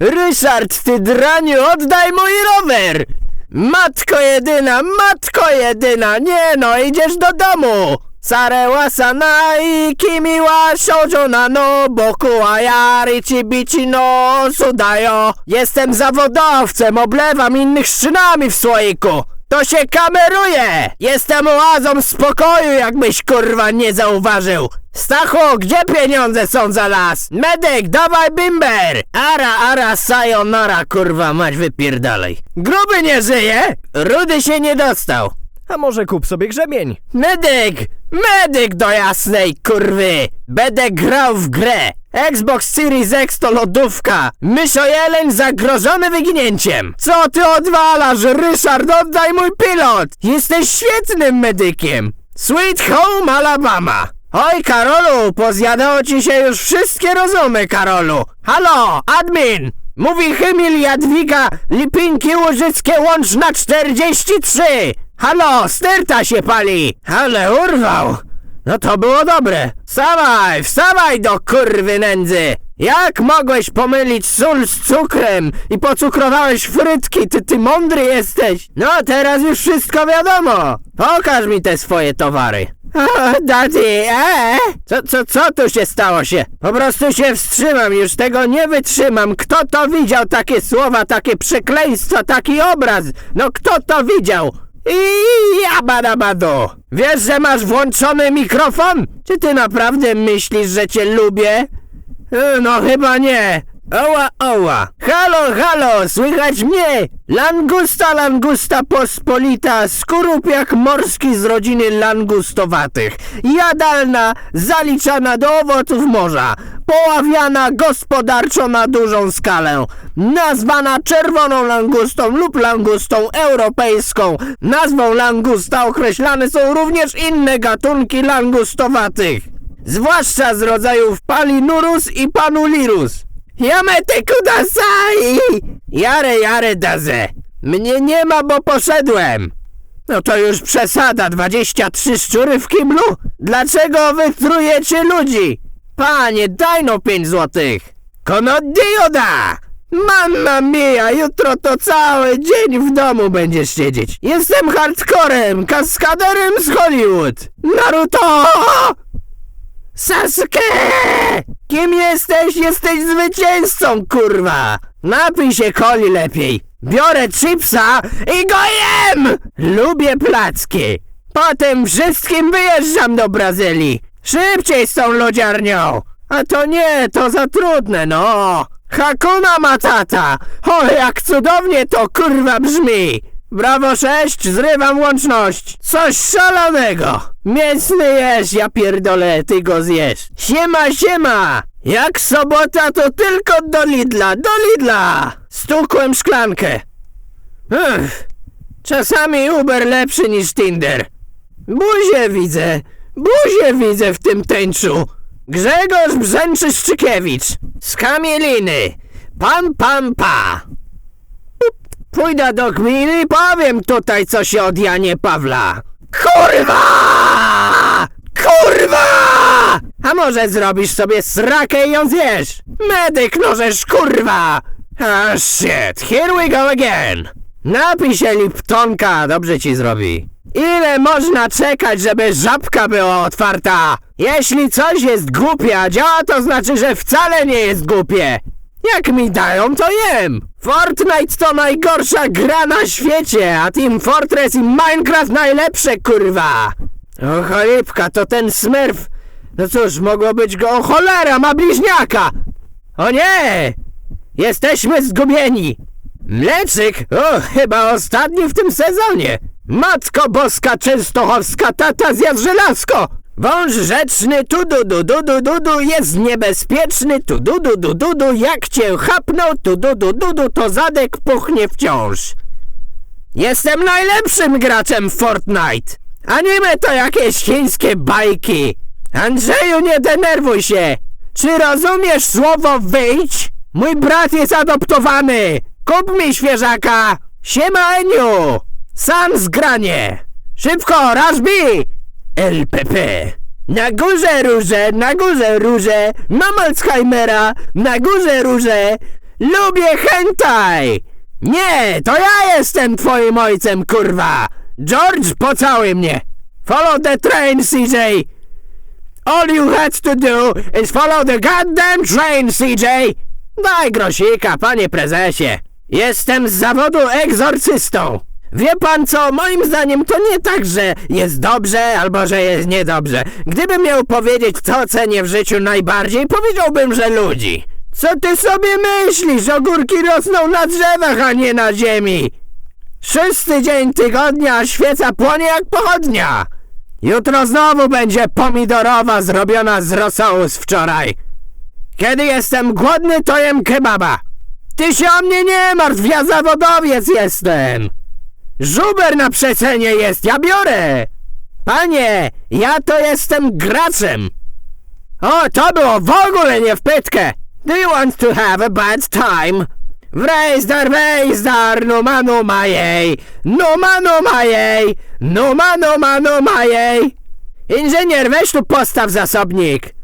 Ryszard, ty draniu, oddaj mój rower! Matko jedyna, matko jedyna, nie no, idziesz do domu! Sareła sanai, kimi wa no, boku wa yarichi bichi no sudayo. Jestem zawodowcem, oblewam innych szynami w słoiku. To się kameruje! Jestem oazą spokoju, jakbyś kurwa nie zauważył! Stachu, gdzie pieniądze są za las? Medyk, dawaj bimber! Ara, ara, sayonara, kurwa, mać wypierdalej. Gruby nie żyje? Rudy się nie dostał. A może kup sobie grzemień? Medyk! Medyk do jasnej kurwy! Będę grał w grę! Xbox Series X to lodówka! Myszojeleń zagrożony wyginięciem! Co ty odwalasz, Ryszard? Oddaj mój pilot! Jesteś świetnym medykiem! Sweet Home Alabama! Oj, Karolu, pozjadało ci się już wszystkie rozumy, Karolu! Halo, admin! Mówi Chymil Jadwiga Lipinki Łużyckie łączna 43! Halo, sterta się pali! Ale urwał! No to było dobre! Wstawaj, wstawaj do kurwy nędzy! Jak mogłeś pomylić sól z cukrem i pocukrowałeś frytki? Ty, ty mądry jesteś! No teraz już wszystko wiadomo! Pokaż mi te swoje towary! O, daddy, eee? Co, co, co tu się stało się? Po prostu się wstrzymam, już tego nie wytrzymam. Kto to widział takie słowa, takie przekleństwa, taki obraz? No kto to widział? I abadabado! Wiesz, że masz włączony mikrofon? Czy ty naprawdę myślisz, że cię lubię? E, No chyba nie. Oła, oła. Halo, halo, słychać mnie? Langusta, langusta pospolita, skorup jak morski z rodziny langustowatych. Jadalna, zaliczana do owoców morza. Poławiana gospodarczo na dużą skalę. Nazwana czerwoną langustą lub langustą europejską. Nazwą langusta określane są również inne gatunki langustowatych. Zwłaszcza z rodzajów Palinurus i Panulirus. Yamete kudasai! Jare, jare, daze. Mnie nie ma, bo poszedłem. No to już przesada, 23 szczury w kiblu? Dlaczego wy trujecie ludzi? Panie, daj no 5 złotych. Kono dioda! Mamma mia, jutro to cały dzień w domu będziesz siedzieć. Jestem hardcorem, kaskaderem z Hollywood. Naruto! Sasuke! Kim jesteś? Jesteś zwycięzcą, kurwa! Napij się coli lepiej. Biorę chipsa i go jem! Lubię placki. Potem wszystkim wyjeżdżam do Brazylii. Szybciej z tą lodziarnią. A to nie, to za trudne, no. Hakuna Matata. O, jak cudownie to kurwa brzmi. Brawo 6, zrywam łączność. Coś szalonego. Mięsny jesz, ja pierdolę, ty go zjesz. Siema, siema. Jak sobota, to tylko do Lidla, do Lidla. Stukłem szklankę. Ech, czasami Uber lepszy niż Tinder. Buzię widzę, buzię widzę w tym tęczu. Grzegorz Brzęczyszczykiewicz z Kamieliny. Pam, pam, pa. Pójdę do gminy i powiem tutaj coś od Janie Pawla. Kurwa! Kurwa! A może zrobisz sobie srakę i ją zjesz? Medyk nożesz, kurwa! Ah, shit, here we go again! Napij się Liptonka, dobrze ci zrobi. Ile można czekać, żeby żabka była otwarta? Jeśli coś jest głupie, a działa, to znaczy, że wcale nie jest głupie. Jak mi dają, to jem. Fortnite to najgorsza gra na świecie, a Team Fortress i Minecraft najlepsze, kurwa. O cholipka, to ten smurf. No cóż, mogło być go... O cholera, ma bliźniaka! O nie! Jesteśmy zgubieni! Mleczyk? O, chyba ostatni w tym sezonie! Matko Boska Częstochowska, tata zjadł żelazko! Wąż rzeczny, tu du du du du du du jest niebezpieczny, tu du du du du du jak cię chapnął, tu du du du du to zadek puchnie wciąż. Jestem najlepszym graczem w Fortnite! Anime to jakieś chińskie bajki! Andrzeju, nie denerwuj się! Czy rozumiesz słowo wyjdź? Mój brat jest adoptowany! Kup mi świeżaka! Siema Eniu! Sam zgranie! Szybko, Rashbi! LPP! Na górze róże, na górze róże, mam Alzheimera, na górze róże, Lubię hentai! Nie, to ja jestem twoim ojcem, kurwa! George, pocałuj mnie! Follow the train, CJ! All you had to do is follow the goddamn train, CJ! Daj grosika, panie prezesie! Jestem z zawodu egzorcystą! Wie pan co, moim zdaniem to nie tak, że jest dobrze albo że jest niedobrze. Gdybym miał powiedzieć, co cenię w życiu najbardziej, powiedziałbym, że ludzi. Co ty sobie myślisz? Ogórki rosną na drzewach, a nie na ziemi. Szósty dzień tygodnia, a świeca płonie jak pochodnia. Jutro znowu będzie pomidorowa zrobiona z rosołu z wczoraj. Kiedy jestem głodny, to jem kebaba. Ty się o mnie nie martw, ja zawodowiec jestem. Żuber na przecenie jest, ja biorę. Panie, ja to jestem graczem. O, to było w ogóle nie w pytkę. Do you want to have a bad time? Wrejdar, wrejdar, numa, numa jej, numa, numa jej, numa, numa, numa jej. Inżynier, weź tu postaw zasobnik.